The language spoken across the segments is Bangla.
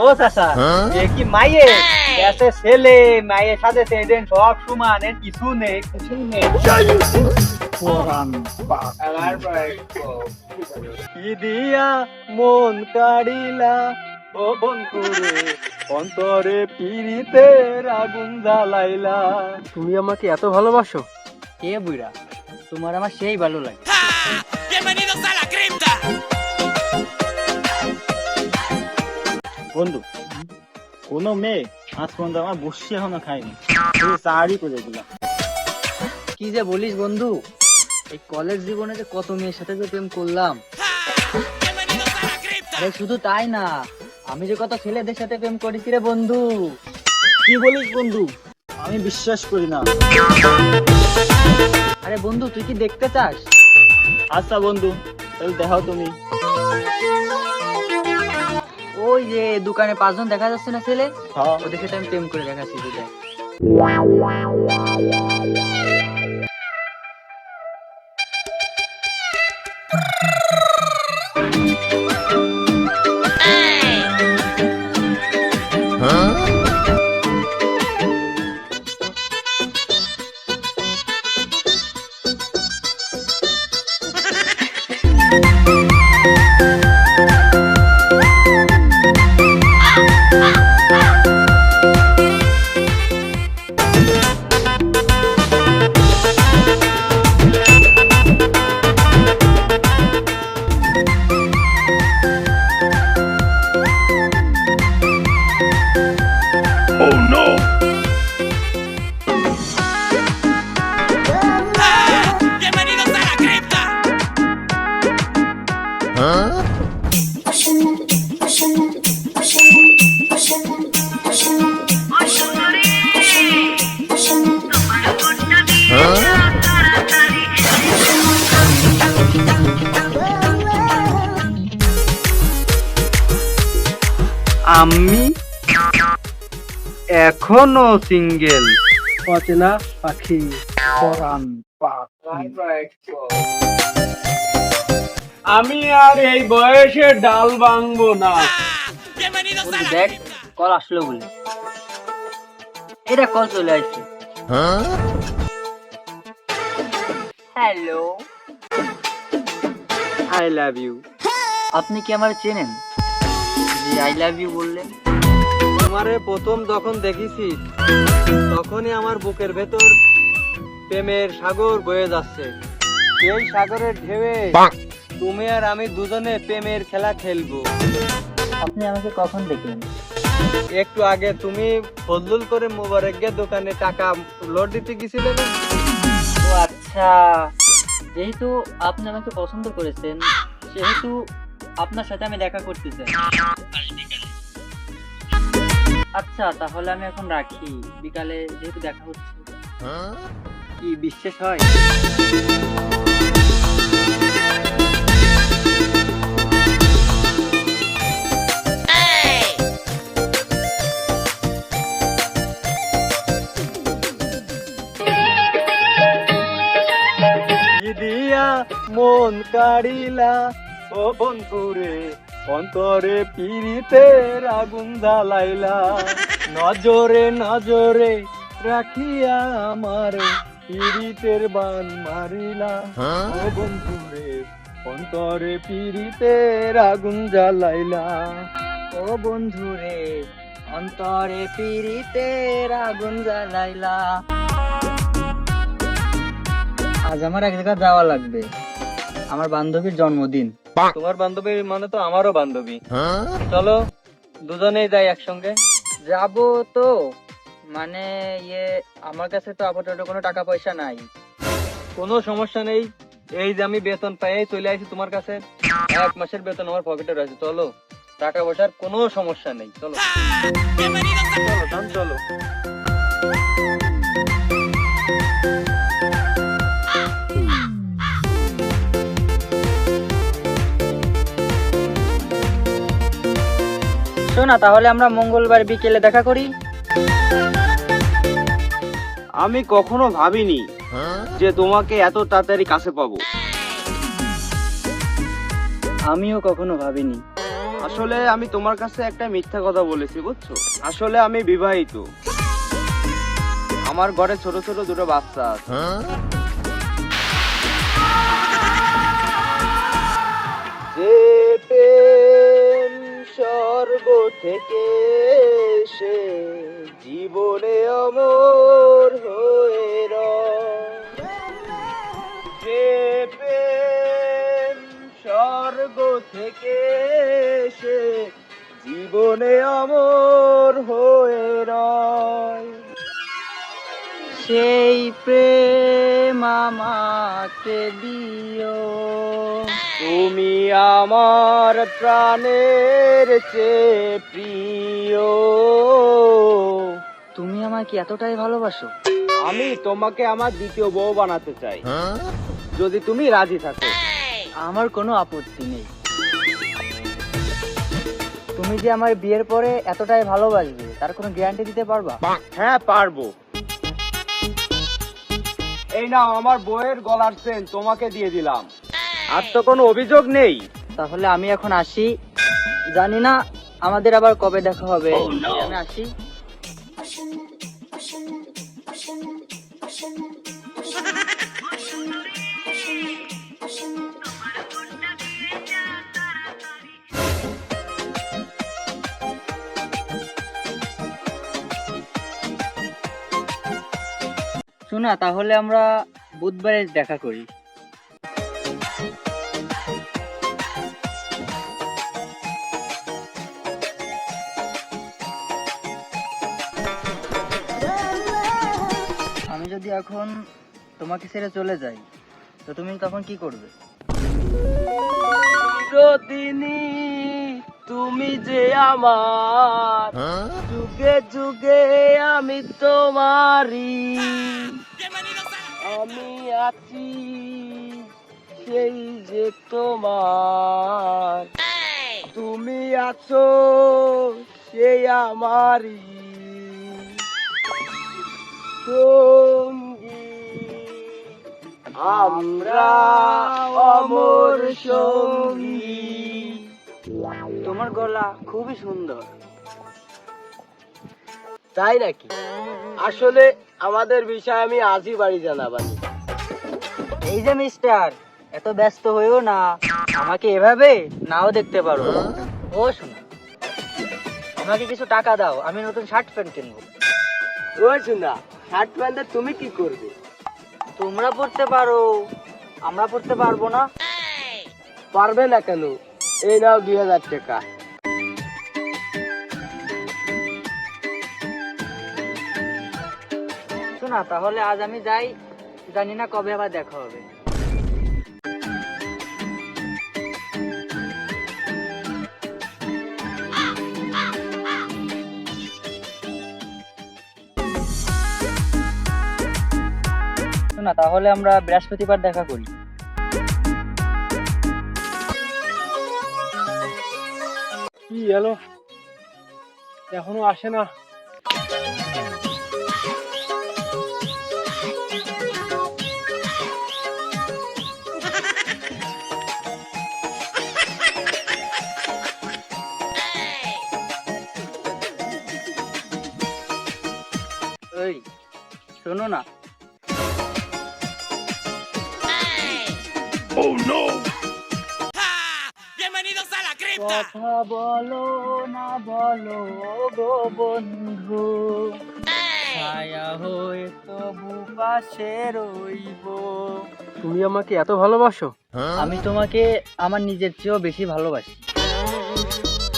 ও চাচা এ কি মাইয়ে এসে ছেলে মায়ের সাথে সেদিন সব সমান এর কিছু নেই কিছু নেই। কি দিয়া মন কাড়িলা? অন্তরে পিড়িতে আগুন জ্বালাইলা। তুমি আমাকে এত ভালোবাসো? কে বুড়া তোমার আমার সেই ভালো লাগে। বন্ধু কোন মেয়ে আজ পর্যন্ত আমার বসি এখনও খায়নি চাড়ি করে দিলাম। কি যে বলিস বন্ধু এই কলেজ জীবনে যে কত মেয়ের সাথে যে প্রেম করলাম. আরে শুধু তাই না আমি যে কত ছেলেদের সাথে প্রেম করেছি রে বন্ধু। কি বলিস বন্ধু? আমি বিশ্বাস করি না। আরে বন্ধু তুই কি দেখতে চাস? আচ্ছা বন্ধু তাহলে দেখাও তুমি। ওই যে দোকানে পাঁচজন দেখা যাচ্ছে না ছেলে? ওদের সাথে আমি প্রেম করে দেখাচ্ছি আমি এখনও সিঙ্গেল অচেনা পাখি পরাণ আমি আর এই বয়সে ডাল ভাঙবো না। দেখ কল আসলো বলে। এটা কল চলে আসছে। হ্যালো আই লাভ ইউ আপনি কি আমার চেনেন? জি আই লাভ ইউ বললেন তোমারে প্রথম যখন দেখেছি তখনই আমার বুকের ভেতর প্রেমের সাগর বয়ে যাচ্ছে। সেই সাগরের ঢেউয়ে তুমি আর আমি দুজনে প্রেমের খেলা খেলব। আপনি আমাকে কখন দেখলেন? একটু আগে তুমি ফজলুল করে মোবারককে দোকানে টাকা লোড দিতে গেছিলে না? ও আচ্ছা যেহেতু আপনি আমাকে পছন্দ করেছেন সেহেতু আপনার সাথে আমি দেখা করতে চাই। আচ্ছা তাহলে আমি এখন রাখি। বিকালে যেহেতু দেখা হচ্ছে। কি বিশ্বাস হয়? মন কাড়িলা ও বন্ধুরে অন্তরে পিড়িতে আগুন জ্বালাইলা। নজরে নজরে রাখিয়া আমার পিড়িতের বান মারিলা। ও বন্ধুরে অন্তরে পিড়িতের আগুন জ্বালাইলা। ও বন্ধুরে অন্তরে পিরিতের আগুন জ্বালাইলা। আজ আমার এক জায়গায় যাওয়া লাগবে। আমার বান্ধবীর জন্মদিন। তোমার বান্ধবী মানে তো আমারও বান্ধবী। চলো দুজনেই যাই একসঙ্গে। যাব তো মানে ইয়ে আমার কাছে তো আপাতত কোনো টাকা পয়সা নাই। কোনো সমস্যা নেই। এই যে আমি বেতন পাই চলে আসি তোমার কাছে। এক মাসের বেতন আমার পকেটে রয়েছে, চলো। টাকা পয়সার কোনো সমস্যা নেই, চলো। চলো চলো। শোনা তাহলে আমরা মঙ্গলবার বিকেলে দেখা করি। আমি কখনো ভাবিনি যে তোমাকে এত তাড়াতাড়ি কাছে পাবো। আমিও কখনো ভাবিনি। আসলে আমি তোমার কাছে একটা মিথ্যা কথা বলেছি বুঝছ? আসলে আমি বিবাহিত। আমার ঘরে ছোট ছোট দুটো বাচ্চা আছে। যে স্বর্গ থেকে সে জীবনে অমর হয়ে। যে প্রেম স্বর্গ থেকে সে জীবনে অমর হয়ে রয় সেই প্রেম আমাকে দিও তুমি আমার প্রাণের চেয়ে প্রিয়। তুমি আমাকে এতটাই ভালোবাসো? আমি তোমাকে আমার দ্বিতীয় বউ বানাতে চাই। যদি তুমি রাজি থাকো। আমার কোনো আপত্তি নেই। তুমি যে আমার বিয়ের পরে এতটাই ভালোবাসবে তার কোনো গ্যারান্টি দিতে পারবা? হ্যাঁ পারব। এই নাও আমার বইয়ের গলার চেন তোমাকে দিয়ে দিলাম। আর তো কোনো অভিযোগ নেই। তাহলে আমি এখন আসি। জানি না আমাদের আবার কবে দেখা হবে। আমি আসি। শোনা তাহলে আমরা বুধবারে দেখা করি। যদি এখন তোমাকে ছেড়ে চলে যাই তো তুমি তখন কি করবে? চিরদিনই তুমি যে আমার যুগে যুগে আমি তোমারই। la আমি আছি সেই যে তোমার। তুমি আছো সেই আমারই। আমরা অমর সঙ্গী। তোমার গলা খুবই সুন্দর। তাই নাকি? আসলে আমাদের বিষয় আমি আজই বাড়ি জানাবানি। এই যে মিস্টার, এত ব্যস্ত হয়েও না। আমাকে এভাবে নাও দেখতে পারো। ও, শোনা। আমাকে কিছু টাকা দাও। আমি নতুন শার্ট প্যান্ট কিনবো। ওই শোনা। শার্ট প্যান্টে তুমি কি করবে? তোমরা পড়তে পারো, আমরা পড়তে পারব না। পারবে না কেন? এই নাও দুই হাজার টাকা। শোনা, তাহলে আজ আমি যাই, জানি না কবে আবার দেখা হবে। শোনা তাহলে আমরা বৃহস্পতিবার দেখা করি। কি এলো এখনও আসে না। ওই শোনো না ¡Ah! ¡Bienvenidos a la cripta! কথা বলো না বলো গো বন্ধু। ছায়া হয়ে তবু পাশে রইব। তুমি আমাকে এত ভালোবাসো? আমি তোমাকে আমার নিজের চেয়েও বেশি ভালোবাসি।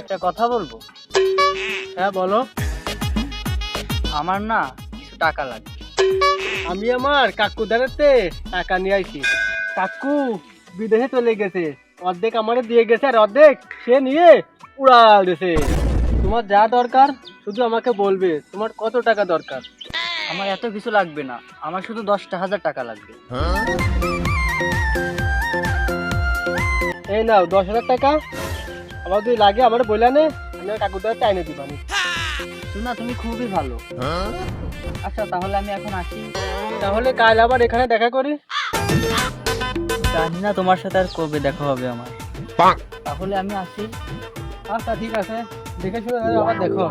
একটা কথা বলব? হ্যাঁ বলো। আমার না কিছু টাকা লাগবে। আমি আমার কাকু দাঁড়াতে টাকা নিয়ে আইছি। কাকু বিদেশে চলে গেছে। অর্ধেক আমারে দিয়ে গেছে আর অর্ধেক সে নিয়ে উড়াল দিয়েছে তোমার যা দরকার শুধু আমাকে বলবে তোমার কত টাকা দরকার? আমার এত কিছু লাগবে না আমার শুধু দশটা হাজার টাকা লাগবে। এই নাও দশ হাজার টাকা। আমার যদি লাগে আমার বলে নে আমি আমার কাকু দাঁড়াতে আইনে দিবানি শোনা তুমি খুবই ভালো। আচ্ছা তাহলে আমি এখন আসি। তাহলে কাল আবার এখানে দেখা করি। জানি না তোমার সাথে আর কবে দেখা হবে আমার। তাহলে আমি আসি। আচ্ছা ঠিক আছে। দেখে শুনে আবার দেখো।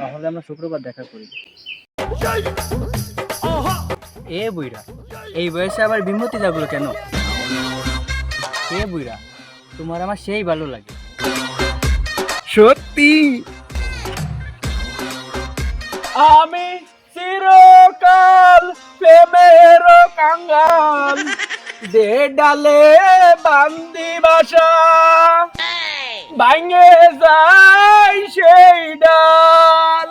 তাহলে আমরা শুক্রবার দেখা করি। এ বুইরা এই বয়সে আবার বিমতি যাগুলো কেন? এ বুইরা তোমার আমার সেই ভালো লাগে। সত্যি? আমি চিরকাল প্রেমের কাঙ্গাল। দে ডালে বান্দি বাসা ভাঙে যায় সেই ডাল।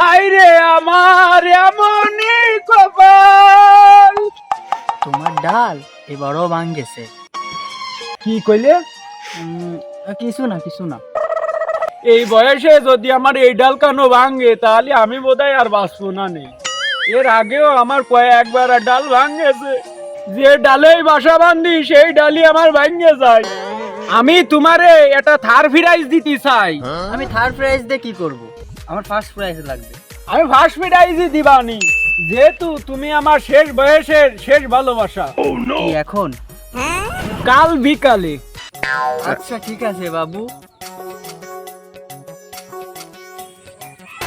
হাইরে আমার এমনই কপাল। তোমার ডাল এবারও ভাঙ গেছে কি কইলে? কিছু না কিছু না। এই বয়সে যদি আমার এই ডাল কানো ভাঙে তাহলে আমি বোধহয় আর বাঁচবো না নেই এর আগেও আমার কয়েকবার ডাল ভাঙেছে। যে ডালেই বাসা বান্ধি সেই ডালই আমার ভাঙে যায়। আমি তোমারে একটা থার ফিরাইজ দিতে চাই। আমি থার্ড প্রাইজ দিয়ে কি করব? আমার ফার্স্ট প্রাইজ লাগবে। আমি ফার্স্ট ফিরাইজই দিবানি। যেহেতু তুমি আমার শেষ বয়সের শেষ ভালোবাসা। কি এখন? কাল বিকালে। আচ্ছা ঠিক আছে বাবু।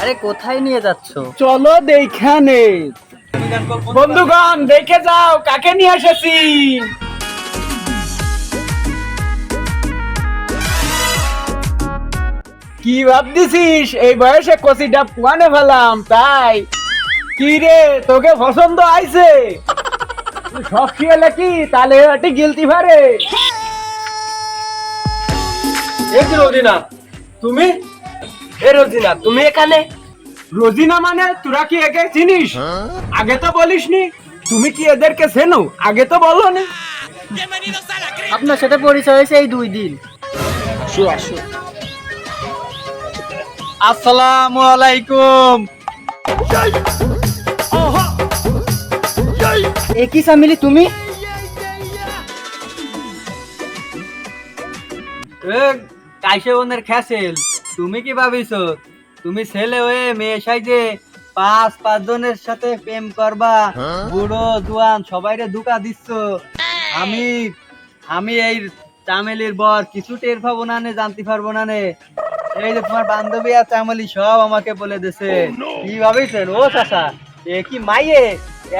আরে কোথায় নিয়ে যাচ্ছ? চলো দেখখানে বন্ধুগণ দেখে যাও কাকে নিয়ে এসেছি? কি ভাবতেছিস? এই বয়সে কচিটা পুয়ানে ফেলাম তাই। কি রে তোকে পছন্দ আইছে? তুই সব খেয়ে কি তাহলে এটি গিলতি পারে এ কি রোজিনা তুমি? এ রোজিনা তুমি এখানে? রোজিনা মানে তোরা কি একে চিনিস? আগে তো বলিসনি তুমি কি এদেরকে চেনো? আগে তো বলো নি. আপনার সাথে পরিচয় হয়েছে এই দুই দিন। আসো আসো আসসালামু আলাইকুম। একই সামিলি তুমি? এ কাইসে বোনের খেসেল তুমি কি ভাবিছো? তুমি ছেলে হয়ে মেয়ে সাইজে পাঁচ পাঁচ জনের সাথে প্রেম করবা। বুড়ো জুয়ান সবাইরে দুকা দিচ্ছ। আমি আমি এই চামেলির বর কিছু টের পাবো না নে জানতে পারব না নে। এই যে তোমার বান্ধবী আর চামেলি সব আমাকে বলে দিছে। কি ভাবিছেন? ও চাচা এ কি মাইয়ে?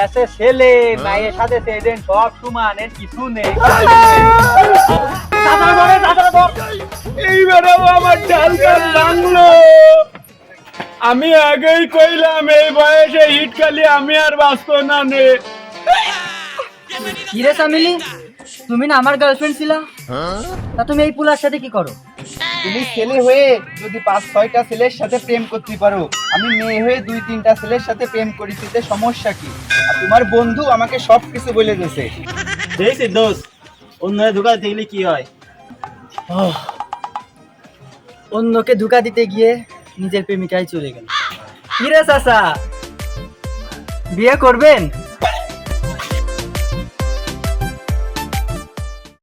এসে ছেলে মায়ের সাথে সেদিন সব সমান এর কিছু নেই। এইবারেও আমার ডাল ভাঙলো আমি আগেই কইলাম এই বয়সে হিট খালি আমি আর বাঁচবো না নে। কিরে সামিলি? তুমি না আমার গার্লফ্রেন্ড ছিলা? তা তুমি এই পুলার সাথে কি করো? তুমি ছেলে হয়ে যদি পাঁচ ছয়টা ছেলের সাথে প্রেম করতে পারো আমি মেয়ে হয়ে দুই তিনটা ছেলের সাথে প্রেম করি তাতে সমস্যা কি? আর তোমার বন্ধু আমাকে সব কিছু বলে দিয়েছে। দেখছি দোষ অন্য ধোকা দেখলে কি হয়? অন্যকে ধোকা দিতে গিয়ে নিজের প্রেমিকাই চলে গেল। কিরে চাচা বিয়ে করবেন?